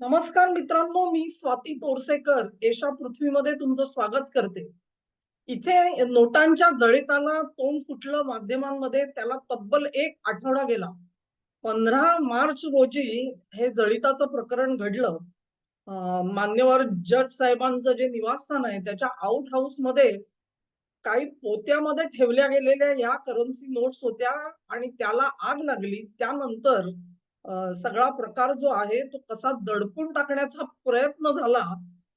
नमस्कार मित्रांनो मी स्वाती तोरसेकर. एशा पृथ्वीमध्ये तुमचं स्वागत करते. इथे नोटांच्या जळिताला तोंड फुटलं माध्यमांमध्ये त्याला तब्बल एक आठवडा गेला. पंधरा मार्च रोजी हे जळिताचं प्रकरण घडलं. मान्यवर जज साहेबांचं जे निवासस्थान आहे त्याच्या आउट हाऊसमध्ये काही पोत्यामध्ये ठेवल्या गेलेल्या या करन्सी नोट्स होत्या आणि त्याला आग लागली. त्यानंतर सगळा प्रकार जो आहे तो कसा दडपून टाकण्याचा प्रयत्न झाला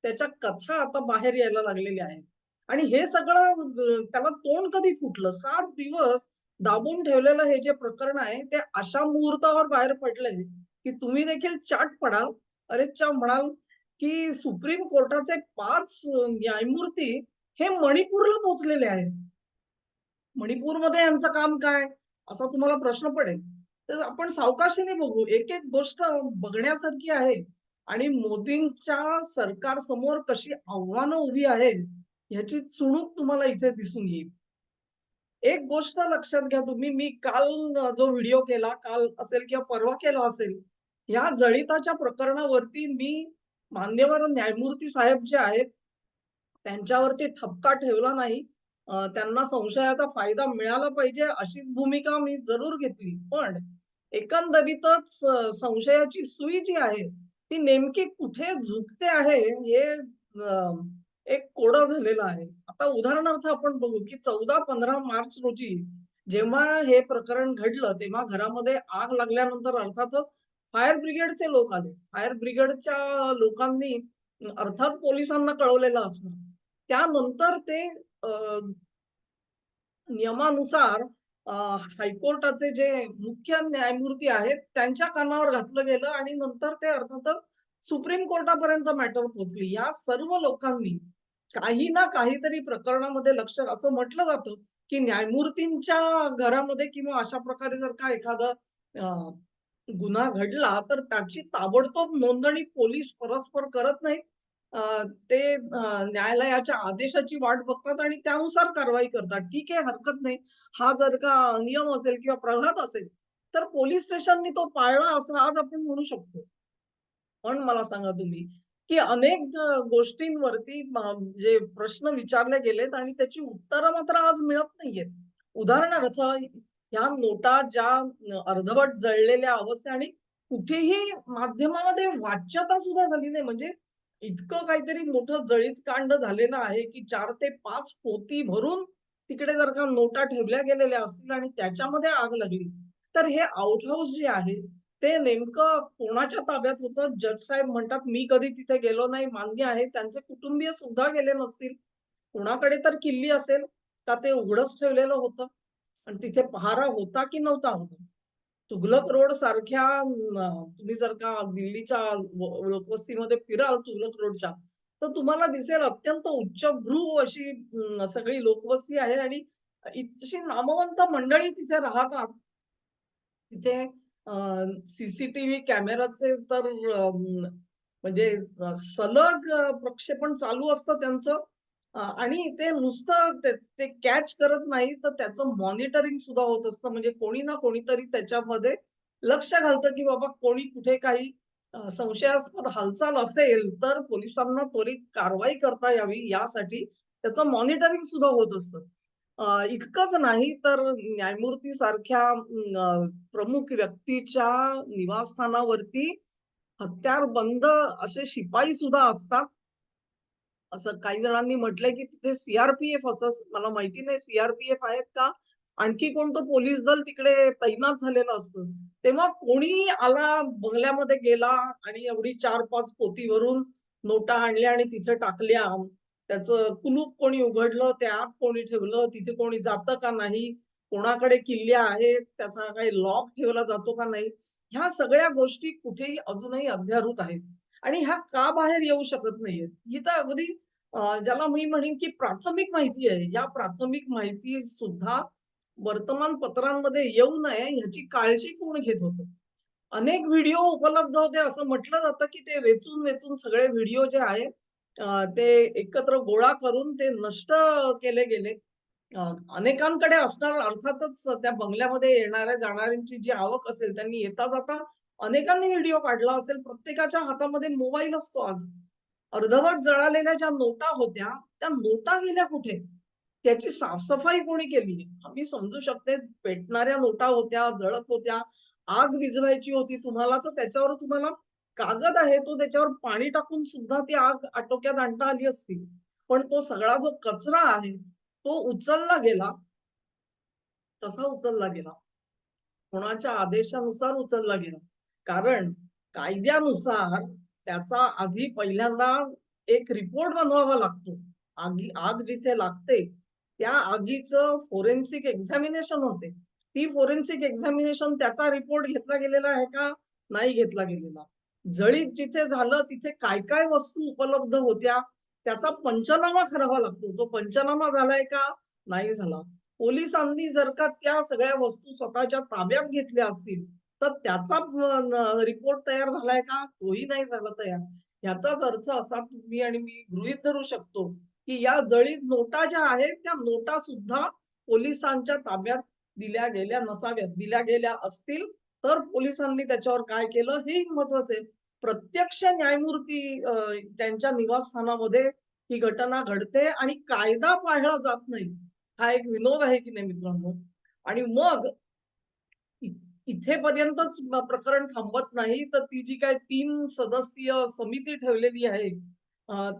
त्याच्या कथा आता बाहेर यायला लागलेल्या आहेत. आणि हे सगळं त्याला तोंड कधी फुटलं? सात दिवस दाबून ठेवलेलं हे जे प्रकरण आहे ते अशा मुहूर्तावर बाहेर पडलंय की तुम्ही देखील चाट पडाल. अरेच्या म्हणाल की सुप्रीम कोर्टाचे पाच न्यायमूर्ती हे मणिपूरला पोहोचलेले आहेत. मणिपूरमध्ये यांचं काम काय? असा तुम्हाला प्रश्न पडेल. तर आपण सावकाशीने बघू. एक एक गोष्ट बघण्यासारखी आहे. आणि मोदींच्या सरकार समोर कशी आव्हानं उभी आहेत ह्याची चुणूक तुम्हाला इथे दिसून येईल. एक गोष्ट लक्षात घ्या तुम्ही. मी काल जो व्हिडिओ केला काल असेल किंवा परवा केला असेल या जळिताच्या प्रकरणावरती मी मान्यवर न्यायमूर्ती साहेब जे आहेत त्यांच्यावरती ठपका ठेवला नाही. त्यांना संशयाचा फायदा मिळाला पाहिजे अशीच भूमिका मी जरूर घेतली. पण एकंदरीतच संशयाची सुई जी आहे ती नेमकी कुठे झुकते आहे हे एक कोडा झालेलं आहे. आता उदाहरणार्थ आपण बघू की चौदा पंधरा मार्च रोजी जेव्हा हे प्रकरण घडलं तेव्हा घरामध्ये आग लागल्यानंतर अर्थातच फायर ब्रिगेडचे लोक आले. फायर ब्रिगेडच्या लोकांनी अर्थात पोलिसांना कळवलेलं असणार त्यानंतर ते नियमानुसार हायकोर्टाचे जे मुख्य न्यायमूर्ती आहेत त्यांच्या कानावर घातलं गेलं आणि नंतर ते अर्थातच सुप्रीम कोर्टापर्यंत मॅटर पोहोचली. या सर्व लोकांनी काही ना काहीतरी प्रकरणामध्ये लक्ष असं म्हटलं जातं की न्यायमूर्तींच्या घरामध्ये किंवा अशा प्रकारे जर का एखादा गुन्हा घडला तर त्याची ताबडतोब नोंदणी पोलीस परस्पर करत नाहीत. ते न्यायालयाच्या आदेशाची वाट बघतात आणि त्यानुसार कारवाई करतात. ठीक आहे हरकत नाही. हा जर का नियम असेल किंवा प्रघात असेल तर पोलीस स्टेशननी तो पाळला असं आज आपण म्हणू शकतो. पण मला सांगा तुम्ही की अनेक गोष्टींवरती जे प्रश्न विचारले गेलेत आणि त्याची उत्तरं मात्र आज मिळत नाहीयेत. उदाहरणार्थ ह्या नोटा ज्या अर्धवट जळलेल्या अवस्थे आणि कुठेही माध्यमामध्ये वाच्यता सुद्धा झाली नाही. म्हणजे इतकं काहीतरी मोठं जळीत कांड झालेलं आहे की चार ते पाच पोती भरून तिकडे जर का नोटा ठेवल्या गेलेल्या असतील आणि त्याच्यामध्ये आग लागली तर हे आउट हाऊस जे आहे ते नेमकं कोणाच्या ताब्यात होतं? जज साहेब म्हणतात मी कधी तिथे गेलो नाही मान्य आहे त्यांचे कुटुंबीय सुद्धा गेले नसतील. कोणाकडे तर किल्ली असेल का ते उघडच ठेवलेलं होतं? आणि तिथे पहारा होता की नव्हता होता? तुघलक रोड सारख्या तुम्ही जर का दिल्लीच्या लोकवस्तीमध्ये फिराल तुघलक रोडच्या तर तुम्हाला दिसेल अत्यंत उच्चभ्रू अशी सगळी लोकवस्ती आहे आणि इतकी नामवंत मंडळी तिथे राहतात. तिथे सीसीटीव्ही कॅमेराचे तर म्हणजे सलग प्रक्षेपण चालू असतं त्यांचं. आणि ते नुसतं ते कॅच करत नाही तर त्याचं मॉनिटरिंग सुद्धा होत असतं. म्हणजे कोणी ना कोणीतरी त्याच्यामध्ये लक्ष घालतं की बाबा कोणी कुठे काही संशयास्पद हालचाल असेल तर पोलिसांना त्वरित कारवाई करता यावी. यासाठी त्याचं मॉनिटरिंग सुद्धा होत असतं. इतकंच नाही तर न्यायमूर्ती सारख्या प्रमुख व्यक्तीच्या निवासस्थानावरती हत्यार बंद असे शिपाई सुद्धा असतात. असं काही जणांनी म्हटलंय की तिथे सीआरपीएफ असं मला माहिती नाही सीआरपीएफ आहेत का? आणखी कोणतं पोलीस दल तिकडे तैनात झालेलं असतं. तेव्हा कोणी आला बंगल्यामध्ये गेला आणि एवढी चार पाच पोतीवरून नोटा आणल्या आणि तिथे टाकल्या. त्याचं कुलूप कोणी उघडलं ते आत कोणी ठेवलं तिथे कोणी जातं का नाही कोणाकडे किल्ल्या आहेत त्याचा काही लॉक ठेवला जातो का नाही ह्या सगळ्या गोष्टी कुठेही अजूनही अध्यारूत आहेत. आणि ह्या का बाहेर येऊ शकत नाहीयेत? ही तर अगदी ज्याला मी म्हणेन की प्राथमिक माहिती आहे. या प्राथमिक माहिती सुद्धा वर्तमानपत्रांमध्ये येऊ नये ह्याची काळजी कोण घेत होतं? अनेक व्हिडिओ उपलब्ध होते. असं म्हटलं जातं की ते वेचून वेचून सगळे व्हिडिओ जे आहेत ते एकत्र गोळा करून ते नष्ट केले गेले. अनेकांकडे असणार अर्थातच त्या बंगल्यामध्ये येणाऱ्या जाणाऱ्यांची जी आवक असेल त्यांनी येता जाता अनेकांनी व्हिडिओ काढला असेल प्रत्येकाच्या हातामध्ये मोबाईल असतो आज. अर्धवट जळालेल्या ज्या नोटा होत्या त्या नोटा गेल्या कुठे? त्याची साफसफाई कोणी केली? आम्ही समजू शकते पेटणाऱ्या नोटा होत्या जळत होत्या आग विझवायची होती. तुम्हाला तर त्याच्यावर तुम्हाला कागद आहे तो त्याच्यावर पाणी टाकून सुद्धा ती आग आटोक्यात आणता आली असती. पण तो सगळा जो कचरा आहे तो उचलला गेला. कसा उचलला गेला? कोणाच्या आदेशानुसार उचलला गेला? कारण कायद्यानुसार त्याचा आधी पहिल्यांदा एक रिपोर्ट बनवावा लागतो. आगी आग जिथे लागते त्या आगीचं फोरेन्सिक एक्झामिनेशन होते. ती फोरेन्सिक एक्झामिनेशन त्याचा रिपोर्ट घेतला गेलेला आहे का? नाही घेतला गेलेला. जळीत जिथे झालं तिथे काय काय वस्तू उपलब्ध होत्या त्याचा पंचनामा करावा लागतो. तो पंचनामा झालाय का? नाही झाला. पोलिसांनी जर का त्या सगळ्या वस्तू स्वतःच्या ताब्यात घेतल्या असतील तर त्याचा रिपोर्ट तयार झालाय का? तोही नाही झाला तयार. याचाच अर्थ असा तुम्ही आणि मी गृहीत धरू शकतो की या जळीत नोटा ज्या आहेत त्या नोटा सुद्धा पोलिसांच्या ताब्यात दिल्या गेल्या नसाव्यात. दिल्या गेल्या असतील तर पोलिसांनी त्याच्यावर काय केलं हे महत्वाचं आहे. प्रत्यक्ष न्यायमूर्ती त्यांच्या निवासस्थानामध्ये ही घटना घडते आणि कायदा पाळला जात नाही. हा एक विनोद आहे की नाही मित्रांनो? आणि मग इथेपर्यंतच प्रकरण थांबत नाही तर ती जी काय तीन सदस्यीय समिती ठेवलेली आहे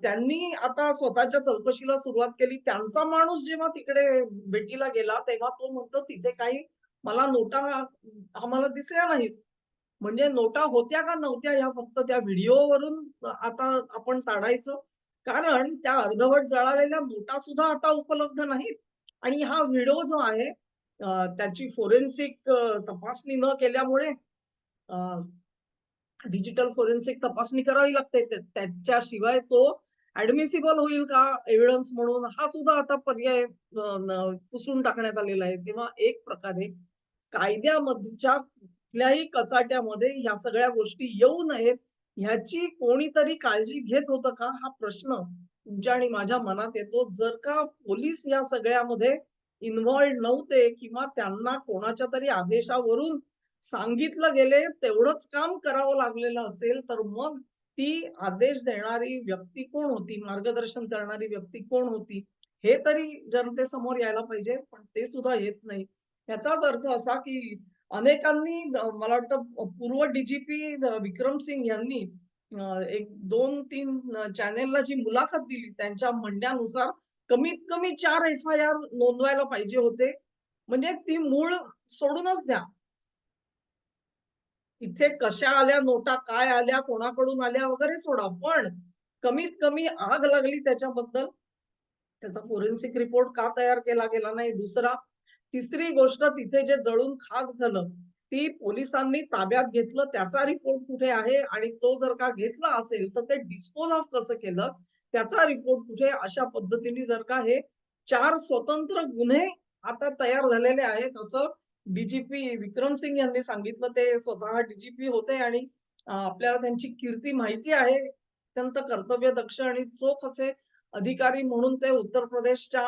त्यांनी आता स्वतःच्या चौकशीला सुरुवात केली. त्यांचा माणूस जेव्हा तिकडे भेटीला गेला तेव्हा तो म्हणतो तिथे काही मला नोटा आम्हाला दिसल्या नाहीत. म्हणजे नोटा होत्या का नव्हत्या या फक्त त्या व्हिडिओवरून आता आपण ताडायचं कारण त्या अर्धवट जळालेल्या नोटा सुद्धा आता उपलब्ध नाहीत. आणि हा व्हिडिओ जो आहे त्याची फोरेन्सिक तपासणी न केल्यामुळे डिजिटल फोरेन्सिक तपासणी करावी लागते. त्याच्याशिवाय तो ऍडमिसिबल होईल का एव्हिडन्स म्हणून हा सुद्धा आता पर्याय पुसून टाकण्यात आलेला आहे. तेव्हा एक प्रकारे कायद्यामधच्या कुठल्याही कचाट्यामध्ये ह्या सगळ्या गोष्टी येऊ नयेत ह्याची कोणीतरी काळजी घेत होतं का? हा प्रश्न तुमच्या आणि माझ्या मनात येतो. जर का पोलीस या सगळ्यामध्ये इन्व्हॉल्ड नव्हते किंवा त्यांना कोणाच्या तरी आदेशावरून सांगितलं गेले तेवढंच काम करावं लागलेलं असेल तर मग ती आदेश देणारी व्यक्ती कोण होती? मार्गदर्शन करणारी व्यक्ती कोण होती? हे तरी जनतेसमोर यायला पाहिजे पण ते सुद्धा येत नाही. याचाच अर्थ असा की अनेकांनी मला वाटतं पूर्व डीजीपी विक्रम सिंग यांनी एक दोन तीन चॅनेलला जी मुलाखत दिली त्यांच्या म्हणण्यानुसार कमीत कमी चार एफ आय आर नोंदवायला पाहिजे होते. म्हणजे ती मूळ सोडूनच द्या. इथे कशा आल्या नोटा काय आल्या कोणाकडून आल्या वगैरे सोडा. पण कमीत कमी आग लागली त्याच्याबद्दल. त्याचा फोरेन्सिक रिपोर्ट का तयार केला गेला नाही दुसरा. तिसरी गोष्ट तिथे जे जळून खाक झालं ती पोलिसांनी ताब्यात घेतलं त्याचा रिपोर्ट कुठे आहे? आणि तो जर का घेतला असेल तर ते डिस्पोज ऑफ कसं केलं? त्याचा रिपोर्ट कुठे अशा पद्धतीने जर का हे चार स्वतंत्र गुन्हे आता तयार झालेले आहेत असं डीजीपी विक्रम सिंग यांनी सांगितलं. ते स्वतः डीजीपी होते आणि आपल्याला त्यांची कीर्ती माहिती आहे. अत्यंत कर्तव्य दक्ष आणि चोख असे अधिकारी म्हणून ते उत्तर प्रदेशच्या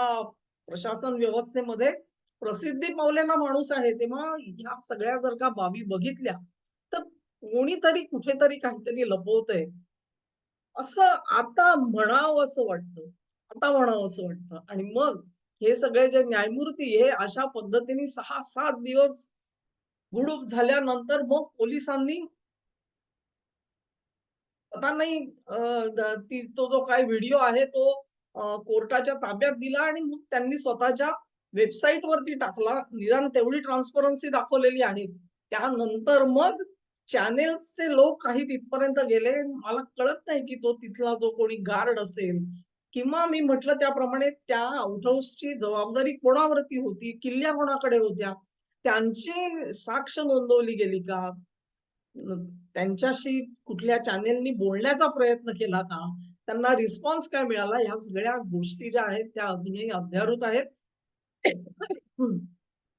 प्रशासन व्यवस्थेमध्ये प्रसिद्धी पावलेला माणूस आहे. तेव्हा ह्या सगळ्या जर का बाबी बघितल्या तर कोणीतरी कुठेतरी काहीतरी लपवतंय. असं आता म्हणावं असं वाटतं. आता म्हणावं असं वाटतं. आणि मग हे सगळे जे न्यायमूर्ती हे अशा पद्धतीने सहा सात दिवस गुडूप झाल्यानंतर मग पोलिसांनी आता नाही ती- तो जो काय व्हिडिओ आहे तो कोर्टाच्या ताब्यात दिला आणि मग त्यांनी स्वतःच्या वेबसाईट वरती टाकला. निदान तेवढी ट्रान्सपरन्सी दाखवलेली आहे. त्यानंतर मग चॅनेल्सचे लोक काही तिथपर्यंत गेले. मला कळत नाही की तो तिथला जो कोणी गार्ड असेल किंवा मी म्हटलं त्याप्रमाणे त्या आउट हाऊसची जबाबदारी कोणावरती होती किल्ल्या कोणाकडे होत्या त्यांची साक्ष नोंदवली गेली का? त्यांच्याशी कुठल्या चॅनेलनी बोलण्याचा प्रयत्न केला का? त्यांना रिस्पॉन्स काय मिळाला? ह्या सगळ्या गोष्टी ज्या आहेत त्या अजूनही अध्यारूत आहेत.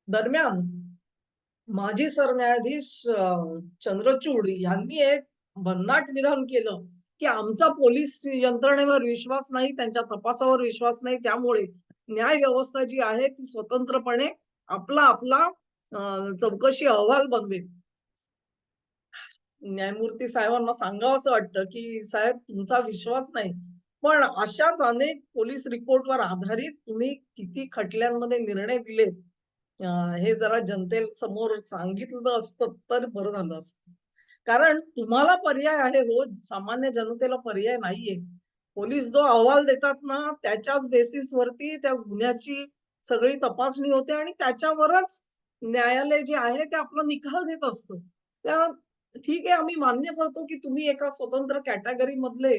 दरम्यान माजी सरन्यायाधीश चंद्रचूड यांनी एक भन्नाट विधान केलं की आमचा पोलीस यंत्रणेवर विश्वास नाही त्यांच्या तपासावर विश्वास नाही त्यामुळे न्याय व्यवस्था जी आहे ती स्वतंत्रपणे आपला आपला चौकशी अहवाल बनवेल न्यायमूर्ती साहेबांना सांगावं असं वाटतं, की साहेब तुमचा विश्वास नाही. पण अशाच अनेक पोलीस रिपोर्टवर आधारित तुम्ही किती खटल्यांमध्ये निर्णय दिलेत, हे जरा जनतेसमोर सांगितलं असतं तर बरं झालं असतं. कारण तुम्हाला पर्याय आहे हो, सामान्य जनतेला पर्याय नाहीये. पोलीस जो अहवाल देतात ना, त्याच्याच बेसिसवरती त्या गुन्ह्याची सगळी तपासणी होते आणि त्याच्यावरच न्यायालय जे आहे ते आपला निकाल देत असतं. त्या ठीक आहे, आम्ही मान्य करतो, की तुम्ही एका स्वतंत्र कॅटेगरी मधले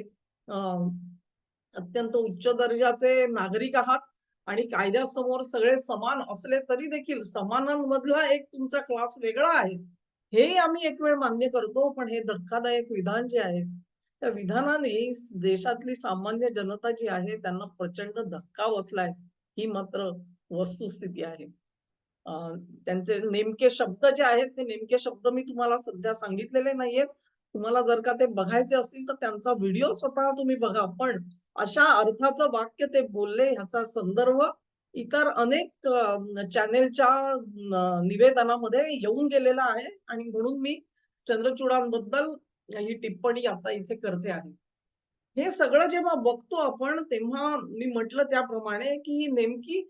अत्यंत उच्च दर्जाचे नागरिक आहात आणि कायद्यासमोर सगळे समान असले तरी देखील समानांमधला एक तुमचा क्लास वेगळा आहे. हे आम्ही एक वेळ मान्य करतो, पण हे धक्कादायक विधान जे आहे, त्या विधानाने देशातली सामान्य जनता जी आहे त्यांना प्रचंड धक्का बसलाय. ही मात्र वस्तुस्थिती आहे. त्यांचे नेमके शब्द जे आहेत, ते नेमके शब्द मी तुम्हाला सध्या सांगितलेले नाहीयेत. तुम्हाला जर का ते बघायचे असतील, तर त्यांचा व्हिडिओ स्वतः तुम्ही बघा. पण अशा अर्थाचं वाक्य ते बोलले ह्याचा संदर्भ इतर अनेक चॅनेलच्या निवेदनामध्ये येऊन गेलेला आहे आणि म्हणून मी चंद्रचूडांबद्दल ही टिप्पणी आता इथे करते आहे. हे सगळं जेव्हा बघतो आपण, तेव्हा मी म्हटलं त्याप्रमाणे, की ही नेमकी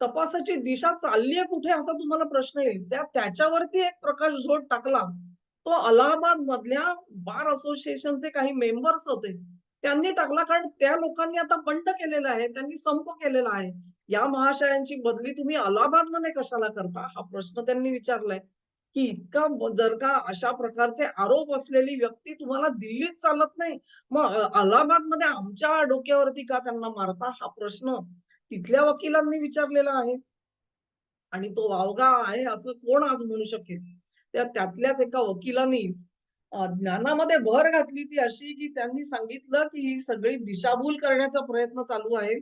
तपासाची दिशा चाललीये कुठे असा तुम्हाला प्रश्न येईल. त्या त्याच्यावरती एक प्रकाश झोड टाकला. तो अलाहाबाद मधल्या बार असोसिएशनचे काही मेंबर्स होते. त्यांनी टाकला कारण त्या लोकांनी आता बंड केलेलं आहे. त्यांनी संप केलेला आहे. या महाशयांची बदली तुम्ही अलाहाबादमध्ये कशाला करता? हा प्रश्न त्यांनी विचारलाय. की इतका जर का अशा प्रकारचे आरोप असलेली व्यक्ती तुम्हाला दिल्लीत चालत नाही, मग अलाहाबादमध्ये आमच्या डोक्यावरती का त्यांना मारता? हा प्रश्न तिथल्या वकिलांनी विचारलेला आहे. आणि तो वावगा आहे असं कोण आज म्हणू शकेल? त्या त्यातल्याच एका वकिलांनी ज्ञानामध्ये भर घातली ती अशी, की त्यांनी सांगितलं, की ही सगळी दिशाभूल करण्याचा प्रयत्न चालू आहे.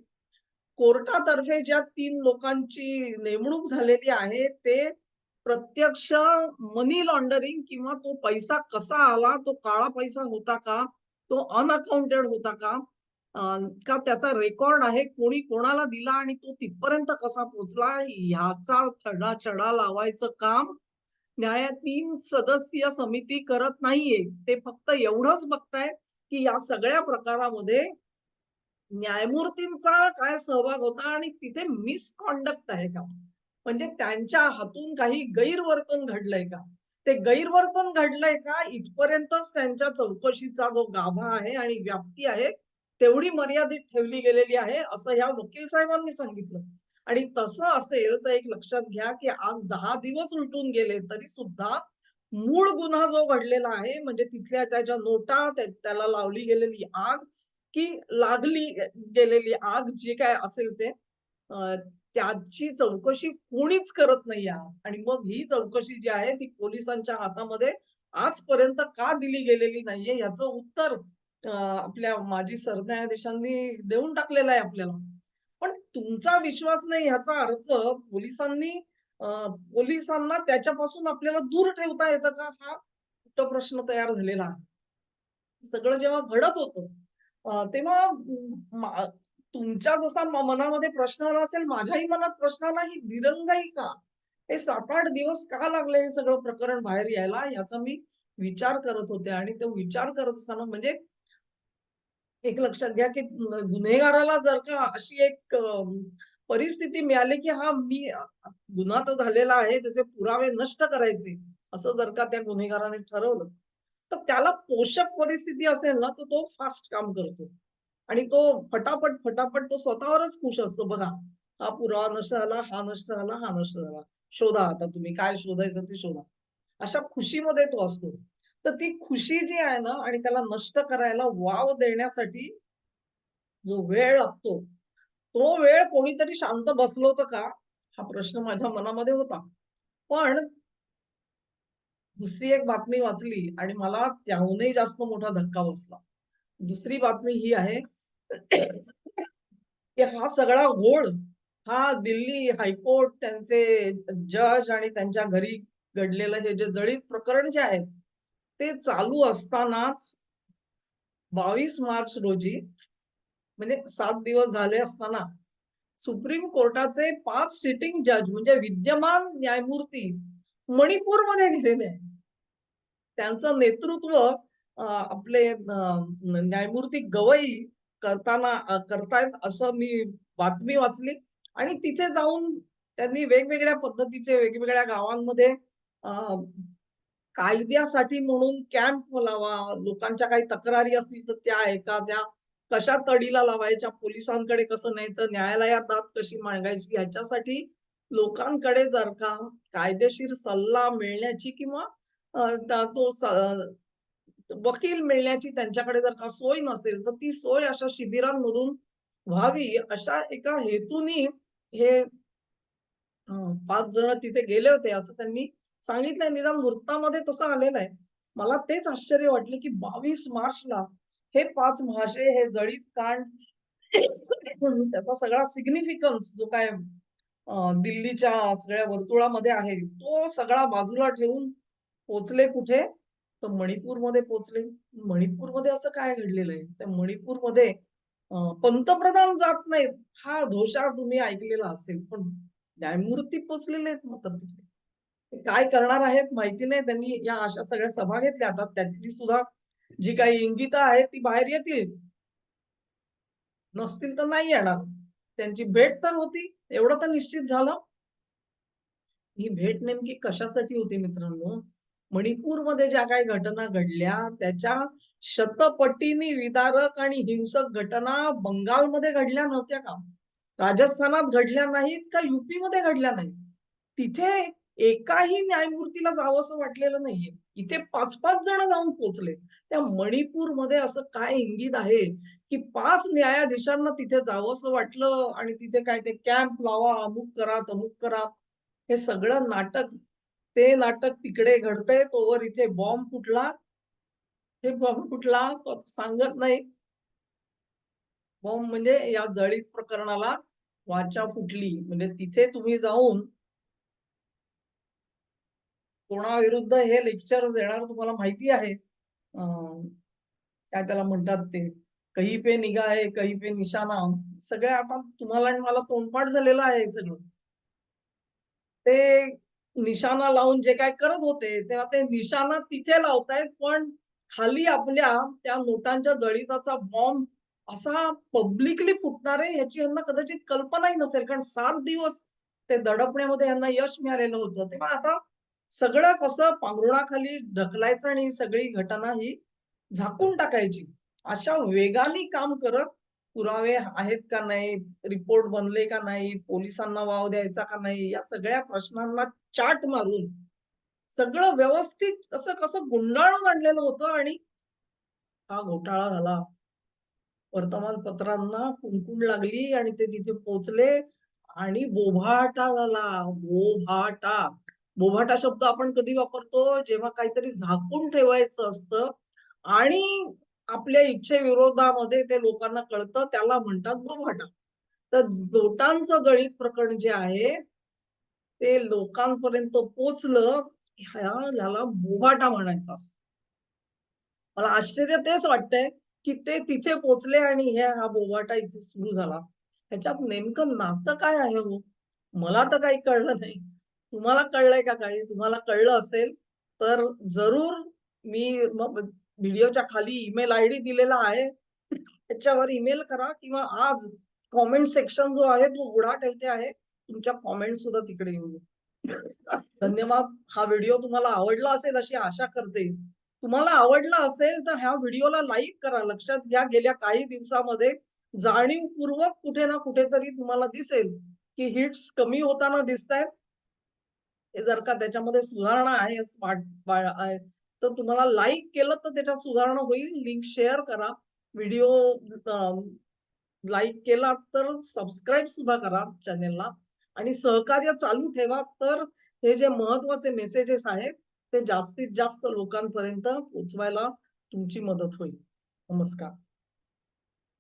कोर्टातर्फे ज्या तीन लोकांची नेमणूक झालेली आहे, ते प्रत्यक्ष मनी लॉन्डरिंग किंवा तो पैसा कसा आला, तो काळा पैसा होता का? तो अनअकाउंटेड होता का? का त्याचा रेकॉर्ड आहे, कोणी कोणाला दिला आणि तो तिथपर्यंत कसा पोहोचला, ह्याचा थडा चढा लावायचं काम न्याय तीन सदस्यीय समिती करत नाहीये. ते फक्त एवढंच बघतायत, की या सगळ्या प्रकारामध्ये न्यायमूर्तींचा काय सहभाग होता आणि तिथे मिसकॉन्डक्ट आहे का? म्हणजे त्यांच्या हातून काही गैरवर्तन घडलंय का? ते गैरवर्तन घडलंय का? इथपर्यंतच त्यांच्या चौकशीचा जो गाभा आहे आणि व्याप्ती आहे, तेवढी मर्यादित ठेवली गेलेली आहे, असं ह्या वकील साहेबांनी सांगितलं. आणि तसं असेल तर एक लक्षात घ्या, की आज दहा दिवस उलटून गेले तरी सुद्धा मूळ गुन्हा जो घडलेला आहे, म्हणजे तिथल्या त्याच्या नोटा, त्याला लावली गेलेली आग, की लागली गेलेली आग जे काय असेल ते त्याची चौकशी कोणीच करत नाहीये आज. आणि मग ही चौकशी जी आहे ती पोलिसांच्या हातामध्ये आजपर्यंत का दिली गेलेली नाहीये याचं उत्तर आपल्या माजी सरन्यायाधीशांनी देऊन टाकलेलं आहे आपल्याला. पण तुमचा विश्वास नाही ह्याचा अर्थ पोलिसांनी पोलिसांना त्याच्यापासून आपल्याला दूर ठेवता येतं का? हा मोठा प्रश्न तयार झालेला आहे. सगळं जेव्हा घडत होतं तेव्हा तुमच्या जसा मनामध्ये प्रश्न आला असेल, माझ्याही मनात प्रश्न आला, ही दिरंगाई का? हे 7-8 दिवस का लागले हे सगळं प्रकरण बाहेर यायला? याचा मी विचार करत होते आणि तो विचार करत असताना म्हणजे एक लक्षात घ्या, की गुन्हेगाराला जर का अशी एक परिस्थिती मिळाली, की हा मी गुन्हा तर झालेला आहे, त्याचे पुरावे नष्ट करायचे, असं जर का त्या गुन्हेगाराने ठरवलं, तर त्याला पोषक परिस्थिती असेल ना, तर तो फास्ट काम करतो. आणि तो फटाफट, फटाफट तो स्वतःवरच खुश असतो बघा. हा पुरावा नष्ट झाला, हा नष्ट झाला, हा नष्ट झाला. शोधा आता तुम्ही काय शोधायचं ते शोधा. अशा खुशीमध्ये तो असतो. तर ती खुशी जी आहे ना आणि त्याला नष्ट करायला वाव देण्यासाठी जो वेळ लागतो, तो वेळ कोणीतरी शांत बसलो होतं का? हा प्रश्न माझ्या मनामध्ये होता. पण दुसरी एक बातमी वाचली आणि मला त्याहूनही जास्त मोठा धक्का बसला. दुसरी बातमी ही आहे, की हा सगळा घोळ, हा दिल्ली हायकोर्ट, त्यांचे जज आणि त्यांच्या घरी घडलेलं हे जे जळीत प्रकरण जे आहे, ते चालू असतानाच 22 मार्च रोजी म्हणजे सात दिवस झाले असताना, सुप्रीम कोर्टाचे पाच सिटिंग जज म्हणजे विद्यमान न्यायमूर्ती मणिपूरमध्ये गेलेले आहेत. त्यांचं नेतृत्व आपले न्यायमूर्ती गवई करताना करतायत असं मी बातमी वाचली आणि तिथे जाऊन त्यांनी वेगवेगळ्या पद्धतीचे वेगवेगळ्या गावांमध्ये कायद्यासाठी म्हणून कॅम्प लावा, लोकांच्या काही तक्रारी असतील तर त्या ऐका, त्या कशा तडीला लावायच्या, पोलिसांकडे कसं न्यायचं, न्यायालयात दाद कशी मागायची ह्याच्यासाठी लोकांकडे जर का कायदेशीर सल्ला मिळण्याची किंवा तो वकील मिळण्याची त्यांच्याकडे जर का सोय नसेल, तर ती सोय अशा शिबिरांमधून व्हावी. अशा एका हेतूनी हे पाच जण तिथे गेले होते असं त्यांनी सांगितलंय. निदान वृत्तामध्ये तसं आलेलं आहे. मला तेच आश्चर्य वाटले, की 22 मार्चला हे पाच महाशय हे जळीत कांड त्याचा सगळा सिग्निफिकन्स जो काय दिल्लीच्या सगळ्या वर्तुळामध्ये आहे, तो सगळा बाजूला ठेवून पोचले कुठे? तर मणिपूरमध्ये पोचले मणिपूरमध्ये असं काय घडलेलं आहे? त्या मणिपूरमध्ये पंतप्रधान जात नाहीत, हा धोषा तुम्ही ऐकलेला असेल. पण न्यायमूर्ती पोचलेले आहेत मात्र तिकडे काय करणार आहेत माहिती नाही. त्यांनी या अशा सगळ्या सभा घेतल्या. आता त्यातली सुद्धा जी काही इंगित आहेत ती बाहेर येतील. नसतील तर नाही येणार. त्यांची भेट तर होती, एवढं तर निश्चित झालं. ही भेट नेमकी कशासाठी होती मित्रांनो? मणिपूरमध्ये ज्या काही घटना घडल्या, त्याच्या शतपटीने विदारक आणि हिंसक घटना बंगालमध्ये घडल्या नव्हत्या का? राजस्थानात घडल्या नाहीत का युपीमध्ये घडल्या नाहीत? तिथे एकाही न्यायमूर्तीला जावंसं वाटलेलं नाहीये. इथे 5-5 जण जाऊन पोचले त्या मणिपूरमध्ये असं काय इंगित आहे, की पाच न्यायाधीशांना तिथे जावंसं वाटलं आणि तिथे काय ते कॅम्प लावा, अमुक करा, तमुक करा. हे सगळं नाटक, ते नाटक तिकडे घडतंय, तोवर इथे बॉम्ब फुटला. हे बॉम्ब फुटला तो सांगत नाही. बॉम्ब म्हणजे या जळीत प्रकरणाला वाचा फुटली. म्हणजे तिथे तुम्ही जाऊन कोणाविरुद्ध हे लेक्चर देणार तुम्हाला माहिती आहे. काय त्याला म्हणतात ते, कही पे निगा आहे कही पे निशाना. सगळं आता तुम्हाला आणि मला तोंडपाठ झालेलं आहे सगळं. ते निशाणा लावून जे काय करत होते, तेव्हा ते निशाणा तिथे लावतायत, पण खाली आपल्या त्या नोटांच्या जळीताचा बॉम्ब असा पब्लिकली फुटणार आहे ह्याची ह्यांना कदाचित कल्पनाही नसेल. कारण सात दिवस ते दडपण्यामध्ये ह्यांना यश मिळालेलं होतं. तेव्हा आता सगळं कसं पांघरुणाखाली ढकलायचं आणि सगळी घटना ही झाकून टाकायची. अशा वेगाने काम करत पुरावे आहेत का नाही रिपोर्ट बनले का नाही, पोलिसांना वाव द्यायचा का नाही, या सगळ्या प्रश्नांना चाट मारून सगळं व्यवस्थित असं कसं गुंडाळून आणलेलं होतं आणि हा घोटाळा झाला. वर्तमानपत्रांना कुणकुण लागली आणि ते तिथे पोचले आणि बोभाटा झाला. बोभाटा. बोभाटा शब्द आपण कधी वापरतो? जेव्हा काहीतरी झाकून ठेवायचं असतं आणि आपल्या इच्छेविरोधामध्ये ते लोकांना कळतं त्याला म्हणतात बोभाटा. तर नोटांचं जळीत प्रकरण जे आहे, ते लोकांपर्यंत पोचलं ह्या ह्याला बोभाटा म्हणायचा असतो. मला आश्चर्य तेच वाटतंय, की ते तिथे पोचले आणि हे हा बोभाटा इथे सुरू झाला. ह्याच्यात नेमकं नातं काय आहे हो? मला तर काही कळलं नाही. तुम्हाला कळलंय का काही? तुम्हाला कळलं असेल तर जरूर मी व्हिडिओच्या खाली ईमेल आयडी दिलेला आहे. त्याच्यावर ईमेल करा किंवा आज कॉमेंट सेक्शन जो आहे तो उघडा ठेवते आहे. तुमच्या कॉमेंट सुद्धा तिकडे येऊ धन्यवाद. हा व्हिडिओ तुम्हाला आवडला असेल अशी आशा करते. तुम्हाला आवडला असेल तर ह्या व्हिडिओला लाईक करा. लक्षात घ्या गेल्या काही दिवसामध्ये जाणीवपूर्वक कुठे ना कुठेतरी तुम्हाला दिसेल, की हिट्स कमी होताना दिसतायत. हे जर का त्याच्यामध्ये सुधारणा आहे स्मार्ट आहे, तर तुम्हाला लाईक केलं तर त्याच्यात सुधारणा होईल. लिंक शेअर करा. व्हिडिओ लाईक केला तर सबस्क्राईब सुद्धा करा चॅनेलला आणि सहकार्य चालू ठेवा. तर हे जे महत्त्वाचे मेसेजेस आहेत, ते जास्तीत जास्त लोकांपर्यंत पोहोचवायला तुमची मदत होईल. नमस्कार.